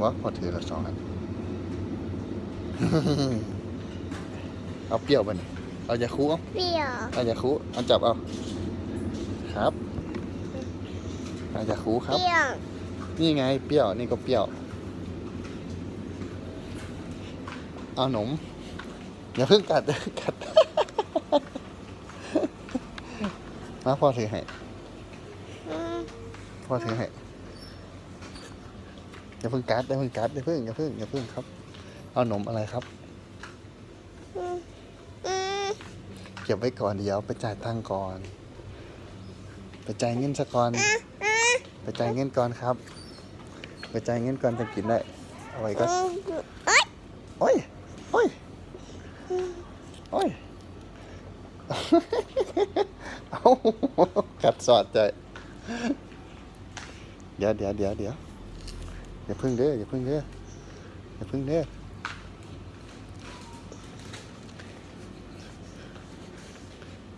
บ่พอถือละสองอันเอาเปรี้ยวไปนี่เอายาคูเอาเปรี้ยวเอายาคูเอาจับเอา ครับเอายาคูเปครับรี้ยว นี่ไงเปรี้ยว นี่ก็เปรี้ยว เอาหนมอย่าเพิ่งกัดอย่าเพิ่งกัด มาพ่อถือให้อืมพ่อถือให้ อย่าเพิ่งกัดอย่าเพิ่งกัดอย่าเพิ่งอย่าเพิ่งอย่าเพิ่งครับ เอาหนมอะไรครับ เก็บไว้ก่อนเดี๋ยวไปจ่ายตังค์ก่อน ไปจ่ายเงินซะก่อน ไปจ่ายเงินก่อนครับ ไปจ่ายเงินก่อนจะกินได้เอาไว้ก็อืมเอ้ยโอ้ยโอ้ยโอ้ยเอากัดสอดใจ เดี๋ยวเดี๋ยวเดี๋ยวเดี๋ยว อย่าพึ่งเด้ออย่าพึ่งเด้ออย่าพึ่งเด้อ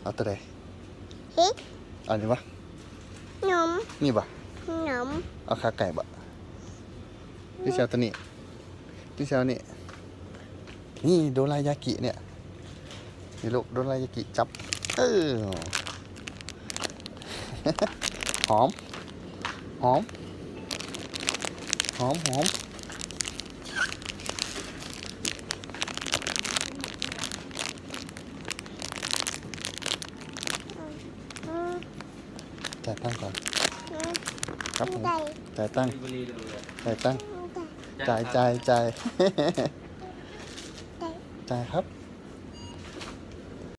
เอาตัวใดเฮ้ยเอานี่วะหนมนี่ปะหนมเอาขาไก่บะพี่เชลตัวนี้พี่เชลนี่นี่โดรายากิเนี่ยนี่ลูกโดรายากิจับเออหอม หอมห อมหอมอืมจ่ายตั้งค์ก่อนอืมครับผมไก่จ่ายตั้งค์บุรีเลยจ่ายตั้งค์ไก่จ่ายจ่ายจ่ายไก่จ่ายครับ